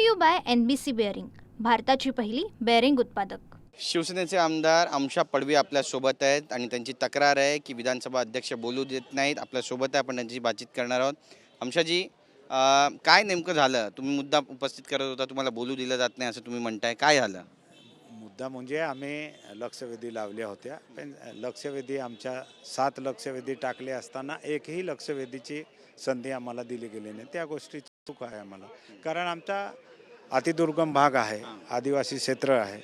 To you by N B C bearing भारताची पहिली bearing उत्पादक. शिवसेनेचे आमदार आमशा पडवी आपल्यासोबत आहेत आणि त्यांची तक्रार आहे की विधानसभा अध्यक्ष बोलू देत नाहीत. आपल्यासोबत आहे आपण त्यांची बातचीत करणार आहोत. आमशाजी अं, काय नेमकं झालं? तुम्ही मुद्दा उपस्थित करत होता तुम्हाला बोलू दिलं जात नाही असं तुम्ही म्हणताय. काय झालं? मुद्दा म्हणजे आम्ही लक्षवेधी लावल्या होत्या. पण लक्षवेधी आमच्या सात लक्षवेधी टाकले असताना एकही लक्षवेधीची संधी आम्हाला दिली गेली नाही. त्या गोष्टी सुख आहे आम्हाला. कारण आमचा अतिदुर्गम भाग आहे आदिवासी क्षेत्र आहे.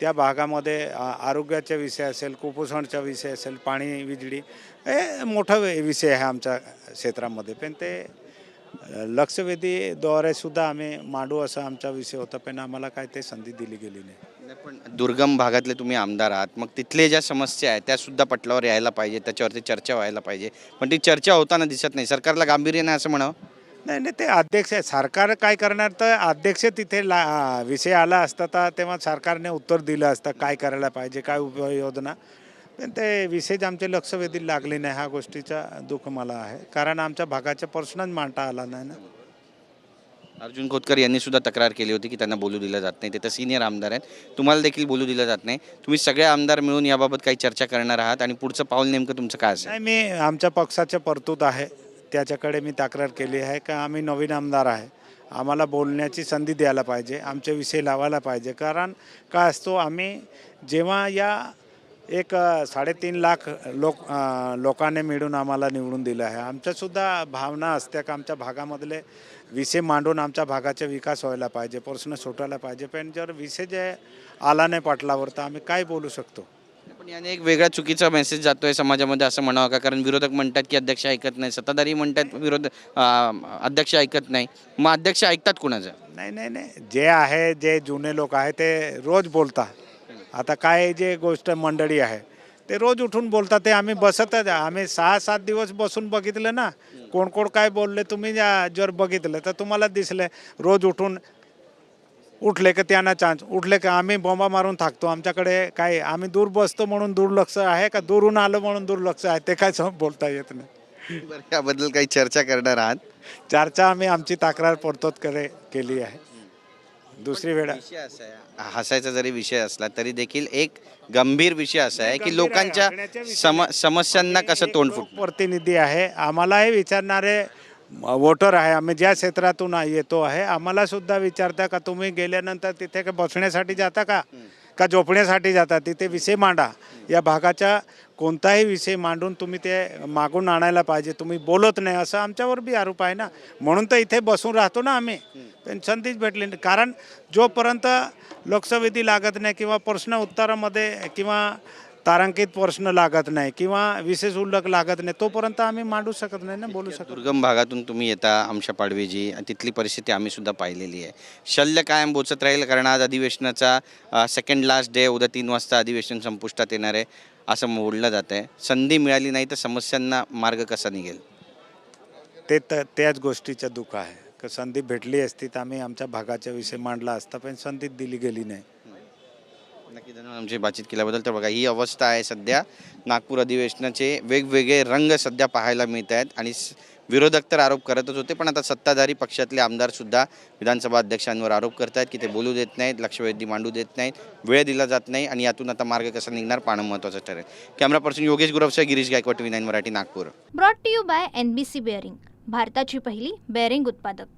त्या भागामध्ये आरोग्याचा विषय असेल कुपोषणचा विषय असेल पाणी विजळी हे मोठा वे- विषय आहे आमच्या क्षेत्रामध्ये. पण ते लक्षवेधीद्वारे सुद्धा आम्ही मांडू असा आमचा विषय होता पण आम्हाला काय ते संधी दिली गेली नाही. नाही, पण दुर्गम भागातले तुम्ही आमदार आहात. मग तिथले ज्या समस्या आहेत त्या सुद्धा पटलावर यायला पाहिजे त्याच्यावरती चर्चा व्हायला पाहिजे. पण ती चर्चा होताना दिसत नाही. सरकारला गांभीर्य नाही असं म्हणावं? नाही नाही ते अध्यक्ष आहे. सरकार काय करणार तर अध्यक्ष तिथे ला विषय आला असता तर तेव्हा सरकारने उत्तर दिलं असतं काय करायला पाहिजे काय उपाययोजना. पण ते विषयच आमचे लक्षवेधी लागले नाही. ह्या गोष्टीचा दुःख मला आहे. कारण आमच्या भागाचा प्रश्नच मांडता आला नाही ना. अर्जुन खोतकर यांनी सुद्धा तक्रार केली होती की त्यांना बोलू दिलं जात नाही. ते तर सिनियर आमदार आहेत. तुम्हाला देखील बोलू दिलं जात नाही. तुम्ही सगळे आमदार मिळून याबाबत काही चर्चा करणार आहात आणि पुढचं पाऊल नेमकं तुमचं काय असेल? मी आमच्या पक्षाचे परतूत आहे. त्याच्याकडे मी तक्रार केली आहे का आम्ही नवीन आमदार आहे. आम्हाला बोलण्याची संधी द्यायला पाहिजे आमचे विषय लावायला पाहिजे. कारण काय असतो आम्ही जेव्हा या एक साडेतीन लाख लोक लोकांनी मिळून आम्हाला निवडून दिलं आहे. आमच्यासुद्धा भावना असते का आमच्या भागामधले विषय मांडून आमच्या भागाचा विकास व्हायला पाहिजे प्रश्न सुटायला पाहिजे. पण जर विषय जे आला नाही पाटलावर तर आम्ही काय बोलू शकतो? पण याने एक वेगळा चुकीचा मेसेज जातोय समाजामध्ये असं म्हणावं का? कारण विरोधक म्हणतात की अध्यक्ष ऐकत नाही. सत्ताधारी म्हणतात विरोध अध्यक्ष ऐकत नाही. मग अध्यक्ष ऐकतात कुणाचं? नाही नाही नाही. जे आहे जे जुने लोक आहे ते रोज बोलतात. आता काय जे गोष्ट मंडळी आहे ते रोज उठून बोलतात. ते आम्ही बसतच आम्ही सहा सात दिवस बसून बघितलं ना कोण कोण काय बोलले तुम्ही जर बघितलं तर तुम्हाला दिसलं. रोज उठून उठले का त्यांना चान्स उठले का आम्ही बॉम्बा मारून थाकतो. आमच्याकडे काय आम्ही दूर बसतो म्हणून दुर्लक्ष आहे का? दुरून आलो म्हणून दुर्लक्ष आहे ते काय बोलता येत नाही. याबद्दल काही चर्चा करणार आहात? चर्चा आम्ही आमची तक्रार परतोत करे केली आहे. दुसरी वेळा. हसायचा जरी विषय असला तरी देखील एक गंभीर विषय असा आहे की लोकांच्या सम. समस्यांना कसं तोंड लोकप्रतिनिधी आहे. आम्हालाही विचारणारे वोटर आहे आम्ही ज्या क्षेत्रातून येतो आहे आम्हाला सुद्धा विचारता का तुम्ही गेल्यानंतर तिथे का बसण्यासाठी जाता का? का झोपण्यासाठी जाता? तिथे विषय मांडा. या भागाचा कोणताही विषय मांडून तुम्ही ते मागून आणायला पाहिजे. तुम्ही बोलत नाही असं आमच्यावर बी आरोप आहे ना. म्हणून तर इथे बसून राहतो ना आम्ही. पण संधीच भेटली नाही. कारण जोपर्यंत लोकसभेती लागत नाही किंवा प्रश्न उत्तरामध्ये किंवा तारांकित प्रश्न लागत नाही किंवा विशेष उल्लेख लागत नाही तोपर्यंत आम्ही मांडू शकत नाही ना बोलू शकत दुर्गम भागातून तुम्ही येता आमच्या पाडवीजी. आणि तिथली परिस्थिती आम्ही सुद्धा पाहिलेली आहे. शल्य कायम बोचत राहील कारण आज अधिवेशनाचा सेकंड लास्ट डे उद्या तीन वाजता अधिवेशन संपुष्टात येणार आहे असं बोललं जात आहे. संधी मिळाली नाही तर समस्यांना मार्ग कसा निघेल? ते तर त्याच गोष्टीचं दुःख आहे. का संधी भेटली असती तर आम्ही आमच्या भागाचा विषय मांडला असता पण संधी दिली गेली नाही. नक्की धन्यवाद. आमची बातचीत केल्याबद्दल. तर बघा ही अवस्था आहे सध्या. नागपूर अधिवेशनाचे वेगवेगळे रंग सध्या पाहायला मिळत आहेत आणि स- विरोधक तर आरोप करतच होते पण आता सत्ताधारी पक्षातले आमदार सुद्धा विधानसभा अध्यक्षांवर आरोप करत आहेत की ते बोलू देत नाहीत लक्षवेधी मांडू देत नाहीत वेळ दिला जात नाही आणि यातून आता मार्ग कसा निघणार पाहणं महत्त्वाचं ठरेल. Camera person Yogesh गुरवसा Girish Gaikwad T nine Marathi Nagpur. Brought to you by N B C bearing भारताची पहिली बेअरिंग उत्पादक.